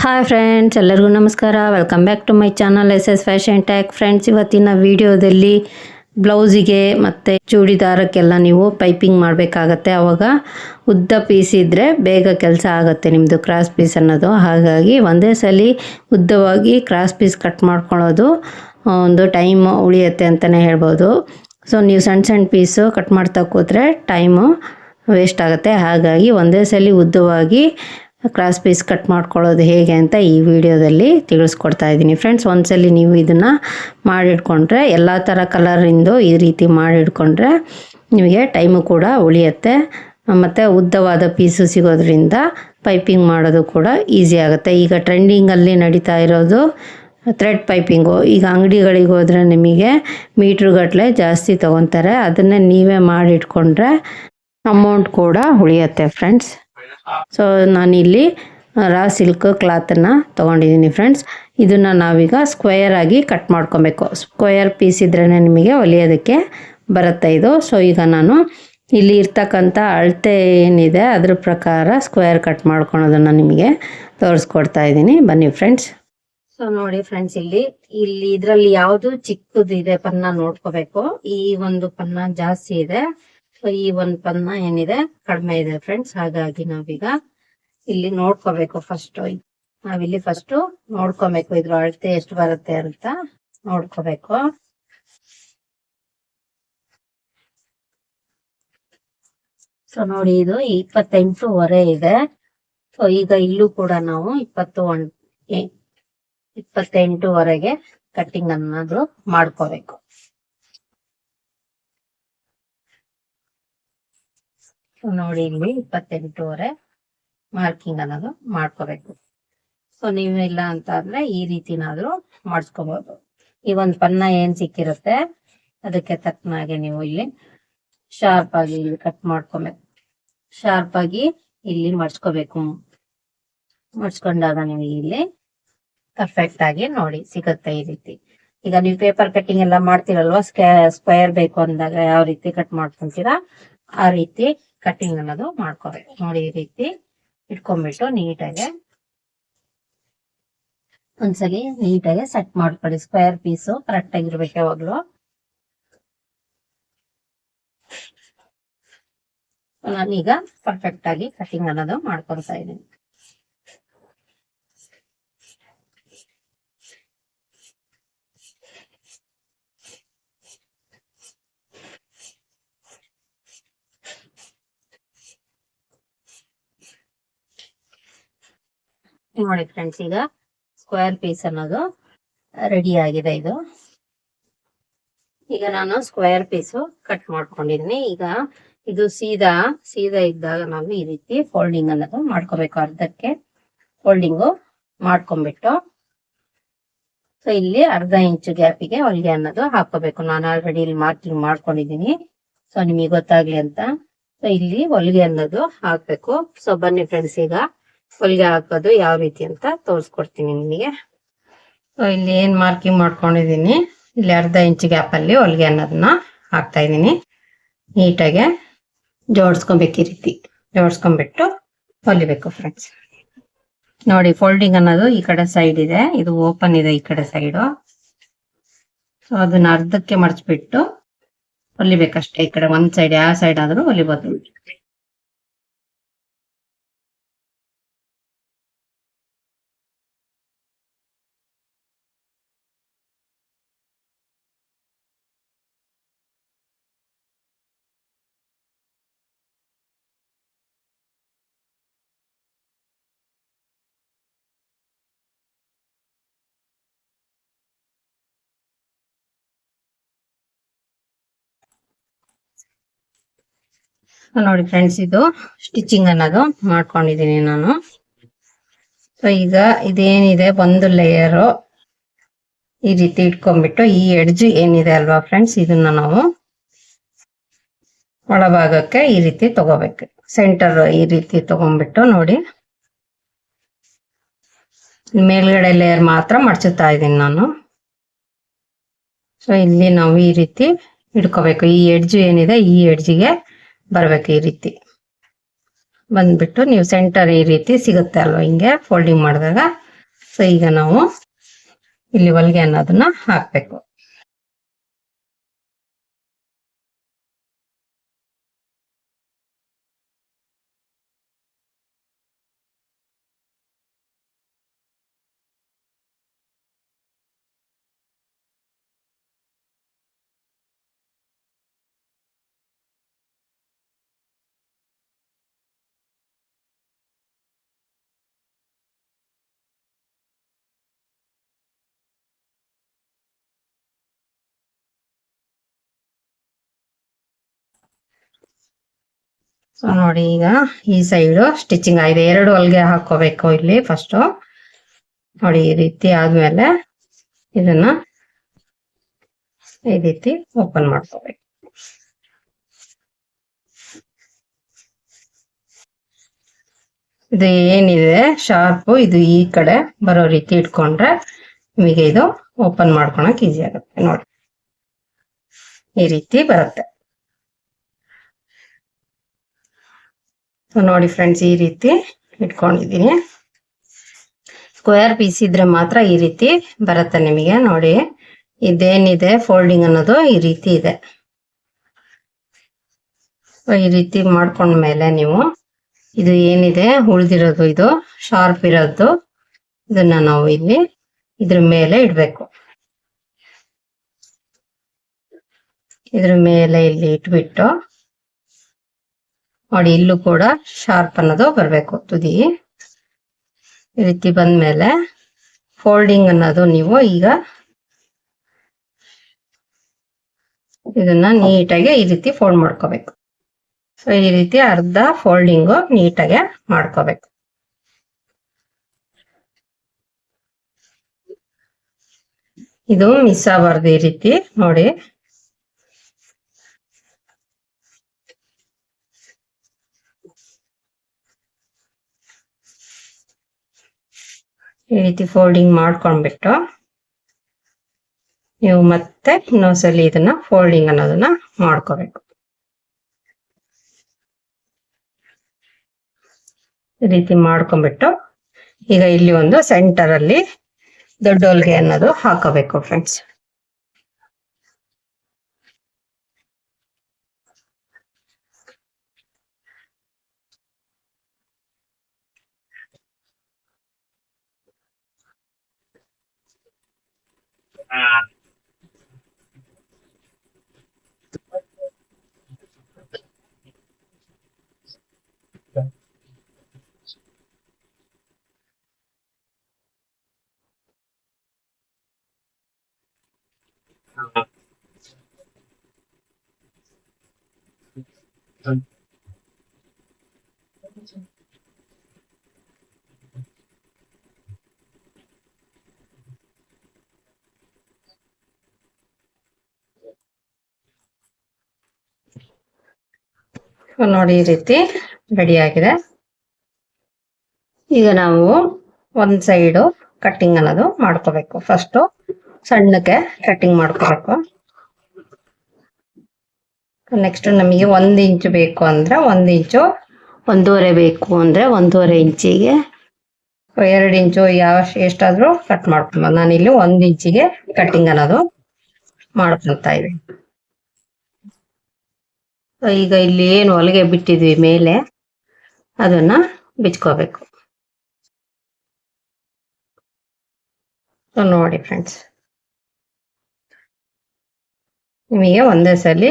Hi friends ಎಲ್ಲರಿಗೂ ನಮಸ್ಕಾರ. Welcome back to my channel S S fashion tack friends ಇವತ್ತಿನ ವಿಡಿಯೋದಲ್ಲಿ ಬ್ಲೌಸಿಗೆ ಮತ್ತು ಚೂಡಿದಾರಕ್ಕೆಲ್ಲ ನೀವು ಪೈಪಿಂಗ್ ಮಾಡಬೇಕಾಗತ್ತೆ. ಆವಾಗ ಉದ್ದ ಪೀಸ್ ಇದ್ದರೆ ಬೇಗ ಕೆಲಸ ಆಗುತ್ತೆ ನಿಮ್ಮದು ಕ್ರಾಸ್ ಪೀಸ್ ಅನ್ನೋದು. ಹಾಗಾಗಿ ಒಂದೇ ಸಲ ಉದ್ದವಾಗಿ ಕ್ರಾಸ್ ಪೀಸ್ ಕಟ್ ಮಾಡ್ಕೊಳ್ಳೋದು ಒಂದು ಟೈಮ್ ಉಳಿಯುತ್ತೆ ಅಂತಲೇ ಹೇಳ್ಬೋದು. ಸೊ ನೀವು ಸಣ್ಣ ಸಣ್ಣ ಪೀಸು ಕಟ್ ಮಾಡ್ತಾ ಕೂತ್ರೆ ಟೈಮು ವೇಸ್ಟ್ ಆಗುತ್ತೆ. ಹಾಗಾಗಿ ಒಂದೇ ಸಲ ಉದ್ದವಾಗಿ ಕ್ರಾಸ್ ಪೀಸ್ ಕಟ್ ಮಾಡ್ಕೊಳ್ಳೋದು ಹೇಗೆ ಅಂತ ಈ ವಿಡಿಯೋದಲ್ಲಿ ತಿಳಿಸ್ಕೊಡ್ತಾ ಇದ್ದೀನಿ. ಫ್ರೆಂಡ್ಸ್ ಒಂದ್ಸಲಿ ನೀವು ಇದನ್ನು ಮಾಡಿಟ್ಕೊಂಡ್ರೆ, ಎಲ್ಲ ಥರ ಕಲರಿಂದು ಈ ರೀತಿ ಮಾಡಿಟ್ಕೊಂಡ್ರೆ ನಿಮಗೆ ಟೈಮು ಕೂಡ ಉಳಿಯುತ್ತೆ. ಮತ್ತು ಉದ್ದವಾದ ಪೀಸು ಸಿಗೋದ್ರಿಂದ ಪೈಪಿಂಗ್ ಮಾಡೋದು ಕೂಡ ಈಸಿ ಆಗುತ್ತೆ. ಈಗ ಟ್ರೆಂಡಿಂಗಲ್ಲಿ ನಡೀತಾ ಇರೋದು ಥ್ರೆಡ್ ಪೈಪಿಂಗು ಈಗ ಅಂಗಡಿಗಳಿಗೆ ಹೋದರೆ ನಿಮಗೆ ಮೀಟ್ರುಗಟ್ಟಲೆ ಜಾಸ್ತಿ ತೊಗೊತಾರೆ. ಅದನ್ನೇ ನೀವೇ ಮಾಡಿಟ್ಕೊಂಡ್ರೆ ಅಮೌಂಟ್ ಕೂಡ ಉಳಿಯುತ್ತೆ ಫ್ರೆಂಡ್ಸ್ ಸೊ ನಾನಿಲ್ಲಿ ರಾ ಸಿಲ್ಕ್ ಕ್ಲಾತನ್ನು ತೊಗೊಂಡಿದ್ದೀನಿ ಫ್ರೆಂಡ್ಸ್ ಇದನ್ನು ನಾವೀಗ ಸ್ಕ್ವಯರ್ ಆಗಿ ಕಟ್ ಮಾಡ್ಕೊಬೇಕು. ಸ್ಕ್ವಯರ್ ಪೀಸ್ ಇದ್ರೇ ನಿಮಗೆ ಹೊಲಿಯೋದಕ್ಕೆ ಬರುತ್ತೆ ಇದು. ಸೊ ಈಗ ನಾನು ಇಲ್ಲಿ ಇರ್ತಕ್ಕಂಥ ಅಳತೆ ಏನಿದೆ, ಅದ್ರ ಪ್ರಕಾರ ಸ್ಕ್ವೇರ್ ಕಟ್ ಮಾಡ್ಕೊಳೋದನ್ನು ನಿಮಗೆ ತೋರಿಸ್ಕೊಡ್ತಾ ಇದ್ದೀನಿ. ಬನ್ನಿ ಫ್ರೆಂಡ್ಸ್ ಸೊ ನೋಡಿ ಫ್ರೆಂಡ್ಸ್ ಇಲ್ಲಿ ಇಲ್ಲಿ ಇದರಲ್ಲಿ ಯಾವುದು ಚಿಕ್ಕದಿದೆ ಪನ್ನ ನೋಡ್ಕೋಬೇಕು. ಈ ಒಂದು ಪನ್ನ ಜಾಸ್ತಿ ಇದೆ. ಸೊ ಈ ಒಂದ್ ಪನ್ನ ಏನಿದೆ ಕಡಿಮೆ ಇದೆ ಫ್ರೆಂಡ್ಸ್ ಹಾಗಾಗಿ ನಾವೀಗ ಇಲ್ಲಿ ನೋಡ್ಕೋಬೇಕು ಫಸ್ಟ್ ನಾವಿಲ್ಲಿ ಫಸ್ಟ್ ನೋಡ್ಕೋಬೇಕು ಇದ್ರ ಅಳತೆ ಎಷ್ಟು ಬರುತ್ತೆ ಅಂತ ನೋಡ್ಕೋಬೇಕು ಸೊ ನೋಡಿ ಇದು ಇಪ್ಪತ್ತೆಂಟೂವರೆ ಇದೆ ಸೊ ಈಗ ಇಲ್ಲೂ ಕೂಡ ನಾವು ಇಪ್ಪತ್ತು ಒನ್ ಇಪ್ಪತ್ತೆಂಟುವರೆಗೆ ಕಟ್ಟಿಂಗ್ ಅನ್ನೋದು ಮಾಡ್ಕೋಬೇಕು. ನೋಡಿ ಇಲ್ಲಿ ಇಪ್ಪತ್ತೆಂಟೂವರೆ ಮಾರ್ಕಿಂಗ್ ಅನ್ನೋದು ಮಾಡ್ಕೋಬೇಕು. ಸೊ ನೀವು ಇಲ್ಲ ಅಂತ ಅಂದ್ರೆ ಈ ರೀತಿನಾದ್ರೂ ಮಾಡಿಸ್ಕೋಬಹುದು ಈ ಒಂದ್ ಪನ್ನ ಏನ್ ಸಿಕ್ಕಿರುತ್ತೆ, ಅದಕ್ಕೆ ತಕ್ಕನಾಗೆ ನೀವು ಇಲ್ಲಿ ಶಾರ್ಪ್ ಆಗಿ ಇಲ್ಲಿ ಕಟ್ ಮಾಡ್ಕೊಬೇಕು. ಶಾರ್ಪ್ ಆಗಿ ಇಲ್ಲಿ ಮಡ್ಸ್ಕೋಬೇಕು. ಮಡ್ಸ್ಕೊಂಡಾಗ ನಿಮಗೆ ಇಲ್ಲಿ ಪರ್ಫೆಕ್ಟ್ ಆಗಿ ನೋಡಿ ಸಿಗುತ್ತೆ ಈ ರೀತಿ. ಈಗ ನೀವು ಪೇಪರ್ ಕಟ್ಟಿಂಗ್ ಎಲ್ಲ ಮಾಡ್ತೀರಲ್ವಾ? ಸ್ಕ್ವೇರ್ ಬೇಕು ಅಂದಾಗ ಯಾವ ರೀತಿ ಕಟ್ ಮಾಡ್ಕೊಂತೀರಾ? ಆ ರೀತಿ ಕಟ್ಟಿಂಗ್ ಅನ್ನೋದು ಮಾಡ್ಕೋಬೇಕು. ನೋಡಿ ಈ ರೀತಿ ಇಟ್ಕೊಂಡ್ಬಿಟ್ಟು ನೀಟಾಗಿ ಒಂದ್ಸಲಿ ನೀಟಾಗಿ ಸೆಟ್ ಮಾಡ್ಕೊಳ್ಳಿ. ಸ್ಕ್ವೇರ್ ಪೀಸು ಕರೆಕ್ಟ್ ಆಗಿರ್ಬೇಕು ಯಾವಾಗ್ಲೂ. ನಾನೀಗ ಪರ್ಫೆಕ್ಟ್ ಆಗಿ ಕಟಿಂಗ್ ಅನ್ನೋದು ಮಾಡ್ಕೊತಾ ಇದ್ದೀನಿ. ನೋಡಿ ಫ್ರೆಂಡ್ಸ್ ಈಗ. ಸ್ಕ್ವೇರ್ ಪೀಸ್ ಅನ್ನೋದು ರೆಡಿ ಆಗಿದೆ ಇದು. ಈಗ ನಾನು ಸ್ಕ್ವೇರ್ ಪೀಸು ಕಟ್ ಮಾಡ್ಕೊಂಡಿದ್ದೀನಿ. ಈಗ ಇದು ಸೀದಾ ಸೀದಾ ಇದ್ದಾಗ ನಾವು ಈ ರೀತಿ ಫೋಲ್ಡಿಂಗ್ ಅನ್ನೋದು ಮಾಡ್ಕೋಬೇಕು. ಅರ್ಧಕ್ಕೆ ಫೋಲ್ಡಿಂಗು ಮಾಡ್ಕೊಂಡ್ಬಿಟ್ಟು. ಸೊ ಇಲ್ಲಿ ಅರ್ಧ ಇಂಚು ಗ್ಯಾಪಿಗೆ ಹೊಲಿಗೆ ಅನ್ನೋದು ಹಾಕೋಬೇಕು ನಾನು ಆಲ್ರೆಡಿ ಇಲ್ಲಿ ಮಾರ್ಕಿಂಗ್ ಮಾಡ್ಕೊಂಡಿದ್ದೀನಿ. ಸೊ ನಿಮಗೆ ಗೊತ್ತಾಗ್ಲಿ ಅಂತ. ಸೊ ಇಲ್ಲಿ ಹೊಲಿಗೆ ಅನ್ನೋದು ಹಾಕ್ಬೇಕು. ಸೊ ಬನ್ನಿ ಫ್ರೆಂಡ್ಸ್ ಈಗ. ಹೊಲಿಗೆ ಹಾಕೋದು ಯಾವ ರೀತಿ ಅಂತ ತೋರಿಸ್ಕೊಡ್ತೀನಿ ನಿಮಗೆ. ಸೊ ಇಲ್ಲಿ ಏನ್ ಮಾರ್ಕಿಂಗ್ ಮಾಡ್ಕೊಂಡಿದ್ದೀನಿ? ಇಲ್ಲಿ ಅರ್ಧ ಇಂಚ್ ಗ್ಯಾಪ್ ಅಲ್ಲಿ ಹೊಲಿಗೆ ಅನ್ನೋದನ್ನ ಹಾಕ್ತಾ ಇದ್ದೀನಿ. ನೀಟಾಗೆ ಜೋಡಿಸ್ಕೊಬೇಕು ಈ ರೀತಿ. ಜೋಡಿಸ್ಕೊಂಡ್ಬಿಟ್ಟು ಹೊಲಿಬೇಕು ಫ್ರೆಂಡ್ಸ್ ನೋಡಿ ಫೋಲ್ಡಿಂಗ್ ಅನ್ನೋದು ಈ ಕಡೆ ಸೈಡ್ ಇದೆ. ಇದು ಓಪನ್ ಇದೆ ಈ ಕಡೆ ಸೈಡು ಸೊ ಅದನ್ನ ಅರ್ಧಕ್ಕೆ ಮಡಚ್ಬಿಟ್ಟು ಹೊಲಿಬೇಕಷ್ಟೇ ಈ ಕಡೆ. ಒಂದ್ ಸೈಡ್ ಯಾವ ಸೈಡ್ ಆದ್ರೂ ಹೊಲಿಬೋದು. ನೋಡಿ ಫ್ರೆಂಡ್ಸ್ ಇದು ಸ್ಟಿಚಿಂಗ್ ಅನ್ನೋದು ಮಾಡ್ಕೊಂಡಿದ್ದೀನಿ ನಾನು. ಸೊ ಈಗ ಇದೇನಿದೆ, ಒಂದು ಲೇಯರು ಈ ರೀತಿ ಇಟ್ಕೊಂಡ್ಬಿಟ್ಟು ಈ ಎಡ್ಜ್ ಏನಿದೆ ಅಲ್ವಾ ಫ್ರೆಂಡ್ಸ್ ಇದನ್ನ ನಾವು ಒಳಭಾಗಕ್ಕೆ ಈ ರೀತಿ ತಗೋಬೇಕು. ಸೆಂಟರ್ ಈ ರೀತಿ ತಗೊಂಡ್ಬಿಟ್ಟು ನೋಡಿ. ಮೇಲ್ಗಡೆ ಲೇಯರ್ ಮಾತ್ರ ಮಡಚುತ್ತಾ ಇದ್ದೀನಿ ನಾನು. ಸೊ ಇಲ್ಲಿ ನಾವು ಈ ರೀತಿ ಇಟ್ಕೋಬೇಕು. ಈ ಎಡ್ಜ್ ಏನಿದೆ, ಈ ಎಡ್ಜಿಗೆ ಬರ್ಬೇಕು ಈ ರೀತಿ. ಬಂದ್ಬಿಟ್ಟು ನೀವು ಸೆಂಟರ್ ಈ ರೀತಿ ಸಿಗುತ್ತೆ ಅಲ್ವಾ ಹಿಂಗೆ ಫೋಲ್ಡಿಂಗ್ ಮಾಡಿದಾಗ. ಸೊ ಈಗ ನಾವು ಇಲ್ಲಿ ಹೊಲಿಗೆ ಅನ್ನೋದನ್ನ ಹಾಕ್ಬೇಕು. ಸೊ ನೋಡಿ ಈಗ ಈ ಸೈಡು ಸ್ಟಿಚಿಂಗ್ ಆಗಿದೆ. ಎರಡು ಹೊಲಿಗೆ ಹಾಕೋಬೇಕು ಇಲ್ಲಿ ಫಸ್ಟು ನೋಡಿ ಈ ರೀತಿ ಆದ್ಮೇಲೆ ಇದನ್ನ ಈ ರೀತಿ ಓಪನ್ ಮಾಡ್ಕೋಬೇಕು. ಇದು ಏನಿದೆ? ಶಾರ್ಪು ಇದು ಈ ಕಡೆ ಬರೋ ರೀತಿ ಇಟ್ಕೊಂಡ್ರೆ ನಿಮಗೆ ಇದು ಓಪನ್ ಮಾಡ್ಕೊಳಕ್ ಈಸಿ ಆಗುತ್ತೆ. ನೋಡಿ. ಈ ರೀತಿ ಬರುತ್ತೆ. ನೋಡಿ ಫ್ರೆಂಡ್ಸ್ ಈ ರೀತಿ ಇಟ್ಕೊಂಡಿದ್ದೀನಿ. ಸ್ಕ್ವೇರ್ ಪೀಸ್ ಇದ್ರೆ ಮಾತ್ರ ಈ ರೀತಿ ಬರುತ್ತೆ ನಿಮಗೆ. ನೋಡಿ, ಇದೇನಿದೆ? ಫೋಲ್ಡಿಂಗ್ ಅನ್ನೋದು ಈ ರೀತಿ ಇದೆ. ಈ ರೀತಿ ಮಾಡ್ಕೊಂಡ್ಮೇಲೆ ನೀವು ಇದು ಏನಿದೆ? ಉಳಿದಿರೋದು ಇದು ಶಾರ್ಪ್ ಇರೋದು. ಇದನ್ನ ನಾವು ಇಲ್ಲಿ ಇದ್ರ ಮೇಲೆ ಇಡ್ಬೇಕು. ಇದ್ರ ಮೇಲೆ ಇಲ್ಲಿ ಇಟ್ಬಿಟ್ಟು ನೋಡಿ, ಇಲ್ಲೂ ಕೂಡ ಶಾರ್ಪ್ ಅನ್ನೋದು ಬರಬೇಕು. ತುದಿ. ಈ ರೀತಿ ಬಂದ್ಮೇಲೆ ಫೋಲ್ಡಿಂಗ್ ಅನ್ನೋದು ನೀವು ಈಗ ಇದನ್ನ ನೀಟಾಗಿ ಈ ರೀತಿ ಫೋಲ್ಡ್ ಮಾಡ್ಕೋಬೇಕು. ಸೊ ಈ ರೀತಿ ಅರ್ಧ ಫೋಲ್ಡಿಂಗು ನೀಟಾಗಿ ಮಾಡ್ಕೋಬೇಕು. ಇದು ಮಿಸ್ ಆಗಬಾರ್ದು ಈ ರೀತಿ. ನೋಡಿ ಈ ರೀತಿ ಫೋಲ್ಡಿಂಗ್ ಮಾಡ್ಕೊಂಡ್ಬಿಟ್ಟು ನೀವು ಮತ್ತೆ ಇನ್ನೊಂದ್ಸಲಿ ಇದನ್ನ ಫೋಲ್ಡಿಂಗ್ ಅನ್ನೋದನ್ನ ಮಾಡ್ಕೋಬೇಕು. ಈ ರೀತಿ ಮಾಡ್ಕೊಂಡ್ಬಿಟ್ಟು ಈಗ ಇಲ್ಲಿ ಒಂದು ಸೆಂಟರ್ ಅಲ್ಲಿ ದೊಡ್ಡ ಅನ್ನೋದು ಹಾಕೋಬೇಕು ಫ್ರೆಂಡ್ಸ್ ನೋಡಿ ಈ ರೀತಿ ರೆಡಿ ಆಗಿದೆ. ಈಗ ನಾವು ಒಂದ್ ಸೈಡು ಕಟ್ಟಿಂಗ್ ಅನ್ನೋದು ಮಾಡ್ಕೋಬೇಕು. ಫಸ್ಟು ಸಣ್ಣಕ್ಕೆ ಕಟ್ಟಿಂಗ್ ಮಾಡ್ಕೋಬೇಕು. ನೆಕ್ಸ್ಟ್ ನಮಗೆ ಒಂದು ಇಂಚು ಬೇಕು ಅಂದ್ರೆ ಒಂದು ಇಂಚು ಒಂದೂವರೆ ಬೇಕು ಅಂದ್ರೆ ಒಂದೂವರೆ ಇಂಚಿಗೆ. ಎರಡು ಇಂಚು ಯಾವ ಎಷ್ಟಾದರೂ ಕಟ್ ಮಾಡ್ಕೊಬೋದು ನಾನು ಇಲ್ಲಿ ಒಂದ್ ಇಂಚಿಗೆ ಕಟ್ಟಿಂಗ್ ಅನ್ನೋದು ಮಾಡ್ಕೊತಾ ಇದ್ದೀನಿ. ಈಗ ಇಲ್ಲಿ ಏನು ಹೊಲಿಗೆ ಬಿಟ್ಟಿದ್ವಿ ಮೇಲೆ ಅದನ್ನ ಬಿಚ್ಕೋಬೇಕು. ನೋಡಿ ಫ್ರೆಂಡ್ಸ್ ನಿಮಗೆ ಒಂದೇ ಸಲ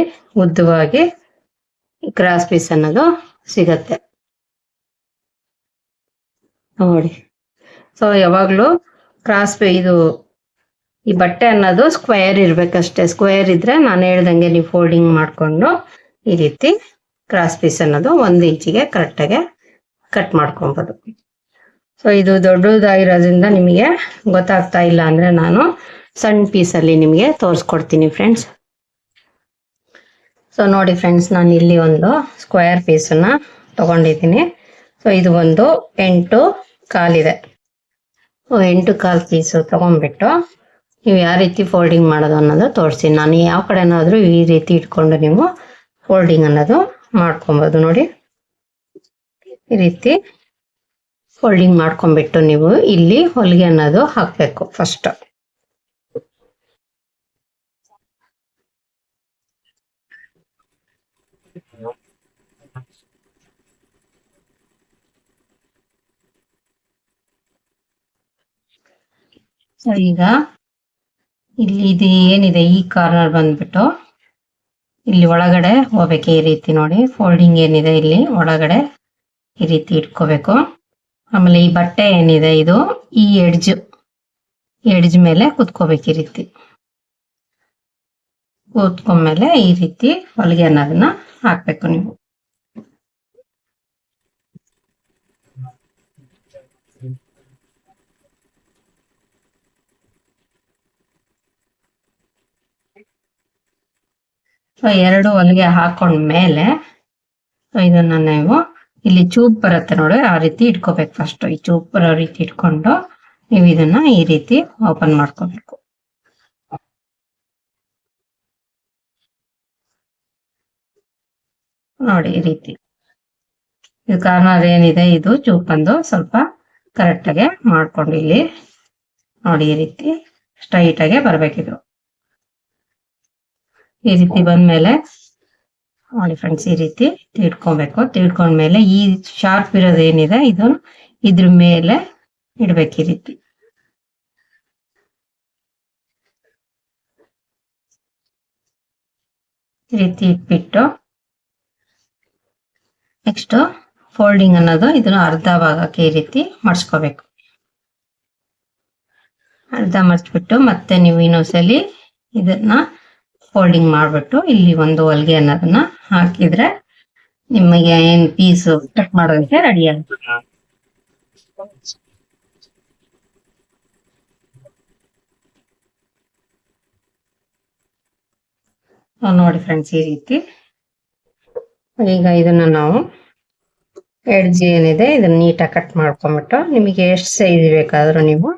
ಉದ್ದವಾಗಿ ಕ್ರಾಸ್ ಪೀಸ್ ಅನ್ನೋದು ಸಿಗತ್ತೆ. ನೋಡಿ. ಸೊ ಯಾವಾಗಲೂ ಕ್ರಾಸ್ ಇದು ಈ ಬಟ್ಟೆ ಅನ್ನೋದು ಸ್ಕ್ವೇರ್ ಇರ್ಬೇಕಷ್ಟೇ. ಸ್ಕ್ವೇರ್ ಇದ್ರೆ ನಾನು ಹೇಳ್ದಂಗೆ ನೀವು ಫೋಲ್ಡಿಂಗ್ ಮಾಡಿಕೊಂಡು ಈ ರೀತಿ ಕ್ರಾಸ್ ಪೀಸ್ ಅನ್ನೋದು ಒಂದು ಇಂಚಿಗೆ ಕರೆಕ್ಟಾಗಿ ಕಟ್ ಮಾಡ್ಕೊಬೋದು. ಸೊ ಇದು ದೊಡ್ಡದಾಗಿರೋದ್ರಿಂದ ನಿಮಗೆ ಗೊತ್ತಾಗ್ತಾ ಇಲ್ಲ ಅಂದರೆ ನಾನು ಸಣ್ಣ ಪೀಸಲ್ಲಿ ನಿಮಗೆ ತೋರಿಸ್ಕೊಡ್ತೀನಿ ಫ್ರೆಂಡ್ಸ್ ಸೊ ನೋಡಿ ಫ್ರೆಂಡ್ಸ್ ನಾನು ಇಲ್ಲಿ ಒಂದು ಸ್ಕ್ವೇರ್ ಪೀಸನ್ನ ತಗೊಂಡಿದ್ದೀನಿ. ಸೊ ಇದು ಒಂದು ಎಂಟು ಕಾಲಿದೆ. ಎಂಟು ಕಾಲು ಪೀಸು ತಗೊಂಡ್ಬಿಟ್ಟು ನೀವು ಯಾವ ರೀತಿ ಫೋಲ್ಡಿಂಗ್ ಮಾಡೋದು ಅನ್ನೋದು ತೋರಿಸ್ತೀನಿ. ನಾನು ಯಾವ ಕಡೆನಾದರೂ ಈ ರೀತಿ ಇಟ್ಕೊಂಡು ನೀವು ಫೋಲ್ಡಿಂಗ್ ಅನ್ನೋದು ಮಾಡ್ಕೊಬೋದು. ನೋಡಿ, ಈ ರೀತಿ ಫೋಲ್ಡಿಂಗ್ ಮಾಡ್ಕೊಂಡ್ಬಿಟ್ಟು ನೀವು ಇಲ್ಲಿ ಹೊಲಿಗೆ ಅನ್ನೋದು ಹಾಕಬೇಕು ಫಸ್ಟ್ ಈಗ ಇಲ್ಲಿ ಇದು, ಏನಿದೆ? ಈ ಕಾರ್ನರ್ ಬಂದ್ಬಿಟ್ಟು ಇಲ್ಲಿ ಒಳಗಡೆ ಹೋಗ್ಬೇಕು ಈ ರೀತಿ ನೋಡಿ. ಫೋಲ್ಡಿಂಗ್ ಏನಿದೆ ಇಲ್ಲಿ? ಒಳಗಡೆ ಈ ರೀತಿ ಇಟ್ಕೋಬೇಕು. ಆಮೇಲೆ ಈ ಬಟ್ಟೆ ಏನಿದೆ ಇದು? ಈ ಎಡ್ಜ್ ಎಡ್ಜ್ ಮೇಲೆ ಕುತ್ಕೋಬೇಕು ಈ ರೀತಿ. ಕೂತ್ಕೊಂಡ್ಮೇಲೆ ಈ ರೀತಿ ಹೊಲಿಗೆ ಅನ್ನೋದನ್ನ ಹಾಕ್ಬೇಕು ನೀವು. ಎರಡು ಹೊಲಿಗೆ ಹಾಕೊಂಡ ಮೇಲೆ ಇದನ್ನ ನೀವು ಇಲ್ಲಿ ಚೂಪ್ ಬರುತ್ತೆ ನೋಡಿ, ಆ ರೀತಿ ಇಟ್ಕೋಬೇಕು ಫಸ್ಟ್ ಈ ಚೂಪ್ ಬರೋ ರೀತಿ ಇಟ್ಕೊಂಡು ನೀವು ಇದನ್ನ ಈ ರೀತಿ ಓಪನ್ ಮಾಡ್ಕೋಬೇಕು. ನೋಡಿ, ಈ ರೀತಿ. ಇದು ಕಾರ್ನರ್ ಏನಿದೆ ಇದು ಚೂಪ್ ಬಂದು ಸ್ವಲ್ಪ ಕರೆಕ್ಟ್ ಆಗಿ ಮಾಡ್ಕೊಂಡು ಇಲ್ಲಿ ನೋಡಿ, ಈ ರೀತಿ ಸ್ಟ್ರೈಟ್ ಆಗಿ ಬರ್ಬೇಕಿದು ಈ ರೀತಿ ಬಂದ್ಮೇಲೆ, ನೋಡಿ ಫ್ರೆಂಡ್ಸ್ ಈ ರೀತಿ ತಿಳ್ಕೊಬೇಕು. ತಿಳ್ಕೊಂಡ್ಮೇಲೆ ಈ ಶಾರ್ಪ್ ಇರೋದು ಏನಿದೆ ಇದನ್ನು ಇದ್ರ ಮೇಲೆ ಇಡ್ಬೇಕು ಈ ರೀತಿ. ಈ ರೀತಿ ಇಟ್ಬಿಟ್ಟು ನೆಕ್ಸ್ಟ್ ಫೋಲ್ಡಿಂಗ್ ಅನ್ನೋದು ಇದನ್ನು ಅರ್ಧ ಭಾಗಕ್ಕೆ ಈ ರೀತಿ ಮಡ್ಸ್ಕೋಬೇಕು. ಅರ್ಧ ಮಡ್ಚ್ಬಿಟ್ಟು ಮತ್ತೆ ನೀವು ಇನ್ನೊಂದ್ಸಲಿ ಇದನ್ನ ಫೋಲ್ಡಿಂಗ್ ಮಾಡ್ಬಿಟ್ಟು ಇಲ್ಲಿ ಒಂದು ಹೊಲಿಗೆ ಅನ್ನೋದನ್ನ ಹಾಕಿದ್ರೆ ನಿಮಗೆ ಏನ್ ಪೀಸ್ ಕಟ್ ಮಾಡೋದಕ್ಕೆ ರೆಡಿ ಆಗುತ್ತೆ. ನೋಡಿ ಫ್ರೆಂಡ್ಸ್ ಈ ರೀತಿ. ಈಗ ಇದನ್ನ ನಾವು ಎಡ್ಜ್ ಏನಿದೆ, ಇದನ್ನ ನೀಟಾಗಿ ಕಟ್ ಮಾಡ್ಕೊಂಡ್ಬಿಟ್ಟು ನಿಮಗೆ ಎಷ್ಟು ಸೈಜ್ ಬೇಕಾದ್ರೂ ನೀವು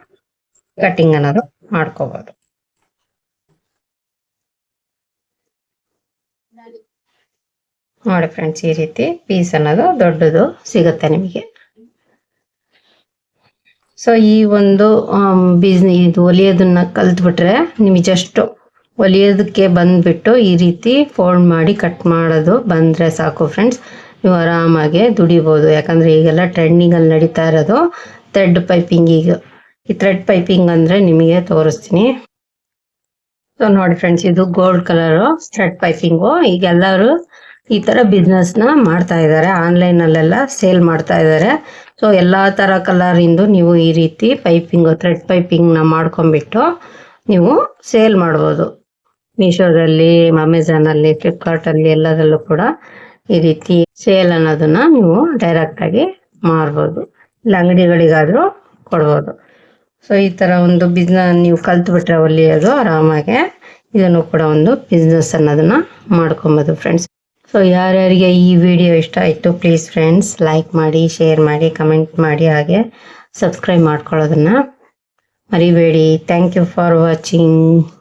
ಕಟಿಂಗ್ ಅನ್ನೋದು ಮಾಡ್ಕೋಬಹುದು ನೋಡಿ ಫ್ರೆಂಡ್ಸ್ ಈ ರೀತಿ ಪೀಸ್ ಅನ್ನೋದು ದೊಡ್ಡದು ಸಿಗುತ್ತೆ ನಿಮಗೆ. ಸೊ ಈ ಒಂದು ಬಿಸ್ನೆ ಇದು ಒಲಿಯೋದನ್ನ ಕಲ್ತ್ಬಿಟ್ರೆ ನಿಮಗೆ ಜಸ್ಟ್ ಒಲಿಯೋದಕ್ಕೆ ಬಂದ್ಬಿಟ್ಟು ಈ ರೀತಿ ಫೋಲ್ಡ್ ಮಾಡಿ ಕಟ್ ಮಾಡೋದು ಬಂದರೆ ಸಾಕು ಫ್ರೆಂಡ್ಸ್ ನೀವು ಆರಾಮಾಗಿ ದುಡಿಬೋದು. ಯಾಕಂದರೆ ಈಗೆಲ್ಲ ಟ್ರೆಂಡಿಂಗಲ್ಲಿ ನಡೀತಾ ಇರೋದು ಥ್ರೆಡ್ ಪೈಪಿಂಗ್ ಈಗ. ಈ ಥ್ರೆಡ್ ಪೈಪಿಂಗ್ ಅಂದರೆ ನಿಮಗೆ ತೋರಿಸ್ತೀನಿ. ಸೊ ನೋಡಿ ಫ್ರೆಂಡ್ಸ್ ಇದು ಗೋಲ್ಡ್ ಕಲರ್ ಸ್ಟ್ರೆಟ್ ಪೈಪಿಂಗ್ ಈಗ ಎಲ್ಲರೂ ಈ ತರ ಬಿಸ್ನೆಸ್ನ ಮಾಡ್ತಾ ಇದ್ದಾರೆ. ಆನ್ಲೈನ್ ಅಲ್ಲೆಲ್ಲ ಸೇಲ್ ಮಾಡ್ತಾ ಇದ್ದಾರೆ. ಸೊ ಎಲ್ಲಾ ತರ ಕಲರ್ ಇಂದು ನೀವು ಈ ರೀತಿ ಪೈಪಿಂಗ್ ಥ್ರೆಡ್ ಪೈಪಿಂಗ್ನ ಮಾಡ್ಕೊಂಡ್ಬಿಟ್ಟು ನೀವು ಸೇಲ್ ಮಾಡ್ಬೋದು. ಮೀಶೋದಲ್ಲಿ ಅಮೆಝಾನ್ ಅಲ್ಲಿ ಫ್ಲಿಪ್ಕಾರ್ಟ್ ಅಲ್ಲಿ ಎಲ್ಲದರಲ್ಲೂ ಕೂಡ ಈ ರೀತಿ ಸೇಲ್ ಅನ್ನೋದನ್ನ ನೀವು ಡೈರೆಕ್ಟ್ ಆಗಿ ಮಾರ್ಬೋದು. ಇಲ್ಲ ಅಂಗಡಿಗಳಿಗಾದ್ರೂ ಕೊಡ್ಬೋದು. ಸೊ ಈ ತರ ಒಂದು ಬಿಸ್ನೆಸ್ ನೀವು ಕಲ್ತು ಬಿಟ್ರೆ ಹೊಲಿಯೋದು ಆರಾಮಾಗೆ ಇದನ್ನು ಕೂಡ ಒಂದು ಬಿಸ್ನೆಸ್ ಅನ್ನೋದನ್ನ ಮಾಡ್ಕೊಬೋದು ಫ್ರೆಂಡ್ಸ್ ಸೊ ಯಾರ್ಯಾರಿಗೆ ಈ ವಿಡಿಯೋ ಇಷ್ಟ ಆಯಿತು ಪ್ಲೀಸ್ ಫ್ರೆಂಡ್ಸ್ ಲೈಕ್ ಮಾಡಿ ಶೇರ್ ಮಾಡಿ ಕಮೆಂಟ್ ಮಾಡಿ, ಹಾಗೆ ಸಬ್ಸ್ಕ್ರೈಬ್ ಮಾಡ್ಕೊಳ್ಳೋದನ್ನ ಮರಿಬೇಡಿ. Thank you for watching